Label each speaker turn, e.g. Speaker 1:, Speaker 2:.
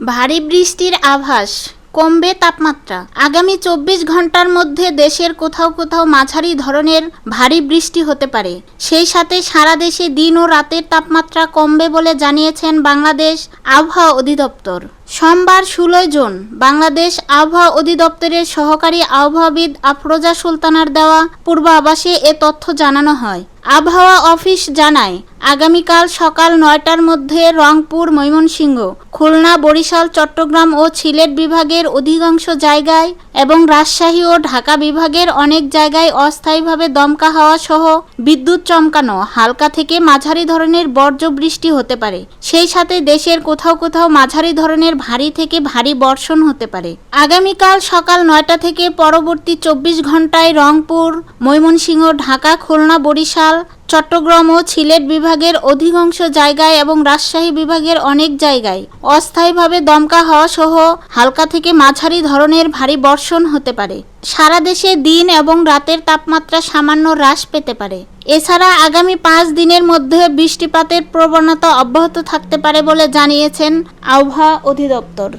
Speaker 1: ভারী বৃষ্টির আভাস, কমবে তাপমাত্রা। আগামী চব্বিশ ঘণ্টার মধ্যে দেশের কোথাও কোথাও মাঝারি ধরনের ভারী বৃষ্টি হতে পারে। সেই সাথে সারা দেশে দিন ও রাতের তাপমাত্রা কমবে বলে জানিয়েছেন বাংলাদেশ আবহাওয়া অধিদপ্তর। সোমবার ষোলোই জুন বাংলাদেশ আবহাওয়া অধিদপ্তরের সহকারী আবহাওয়াবিদ আফরোজা সুলতানার দেওয়া পূর্বাভাসে এ তথ্য জানানো হয়। আবহাওয়া অফিস জানায়, আগামীকাল সকাল নয়টার মধ্যে রংপুর, ময়মনসিংহ, খুলনা, বরিশাল, চট্টগ্রাম ও সিলেট বিভাগের অধিকাংশ জায়গায় এবং রাজশাহী ও ঢাকা বিভাগের অনেক জায়গায় অস্থায়ীভাবে দমকা হাওয়া সহ বিদ্যুৎ চমকানো হালকা থেকে মাঝারি ধরনের বর্জ্য বৃষ্টি হতে পারে। সেই সাথে দেশের কোথাও কোথাও মাঝারি ধরনের ভারী থেকে ভারী বর্ষণ হতে পারে। আগামীকাল সকাল নয়টা থেকে পরবর্তী চব্বিশ ঘন্টায় রংপুর, ময়মনসিংহ, ঢাকা, খুলনা, বরিশাল চট্টগ্রাম ও সিলেট বিভাগের অধিকাংশ জায়গায় এবং রাজশাহী বিভাগের অনেক জায়গায় অস্থায়ীভাবে দমকা হওয়া সহ হালকা থেকে মাঝারি ধরনের ভারী বর্ষণ হতে পারে। সারা দেশে দিন এবং রাতের তাপমাত্রা সামান্য হ্রাস পেতে পারে। এছাড়া আগামী পাঁচ দিনের মধ্যে বৃষ্টিপাতের প্রবণতা অব্যাহত থাকতে পারে বলে জানিয়েছেন আবহাওয়া অধিদপ্তর।